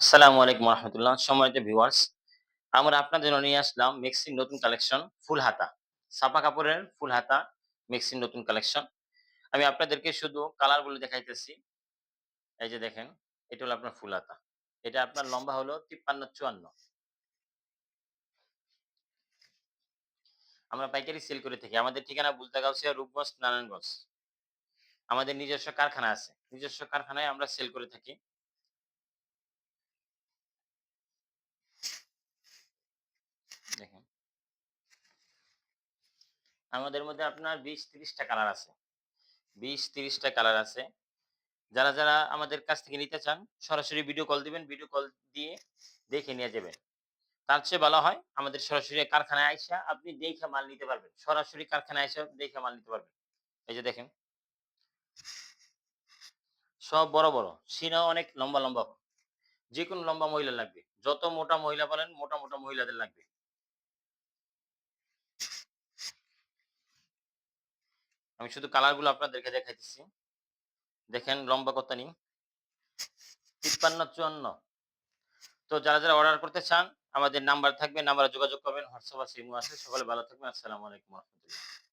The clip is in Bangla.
আসসালামু আলাইকুম রহমতুল্লাহ সম্মানিত ভিউয়ার্স, আমরা আপনাদের জন্য নিয়ে আসলাম মেক্সির নতুন কালেকশন ফুল হাতা। ছাপা কাপড়ের ফুল হাতা মেক্সির নতুন কালেকশন। আমি আপনাদেরকে শুধু কালারগুলো দেখাইতেছি। এই যে দেখেন, এটা হলো আপনার ফুল হাতা। এটা আপনার লম্বা হলো তিপ্পান্ন চুয়ান্ন। আমরা পাইকারি সেল করে থাকি। আমাদের ঠিকানা বুলতাগাউসিয়া, রূপগঞ্জ, নারায়ণগঞ্জ। আমাদের নিজস্ব কারখানা আছে। নিজস্ব কারখানায় আমরা সেল করে থাকি দেখেন আমাদের মধ্যে আপনার বিশ, তিরিশটা কালার আছে। বিশ, তিরিশটা কালার আছে। যারা যারা আমাদের কাছ থেকে নিতে চান, সরাসরি ভিডিও কল দিবেন। ভিডিও কল দিয়ে দেখে নিয়ে যাবেন। তার চেয়ে ভালো হয় আমাদের সরাসরি কারখানায় আইসা আপনি দেখে মাল নিতে পারবেন। সরাসরি কারখানায় আইসা দেখে মাল নিতে পারবেন। এই যে দেখেন। সব বড় বড়। সিনা অনেক লম্বা লম্বা। যে কোনো লম্বা মহিলা লাগবে। যত মোটা মহিলা বলেন, মোটা মোটা মহিলাদের লাগবে। আমি শুধু কালারগুলো আপনাদেরকে দেখাইতেছি। দেখেন লম্বা কত নি? তিপ্পান্ন চুয়ান্ন। তো যারা যারা অর্ডার করতে চান, আমাদের নাম্বার থাকবে নাম্বারে যোগাযোগ করবেন হোয়াটসঅ্যাপ আছে ইমো আছে, সকলে ভালো থাকবেন, আসসালামু আলাইকুম রহমতুল্লাহ।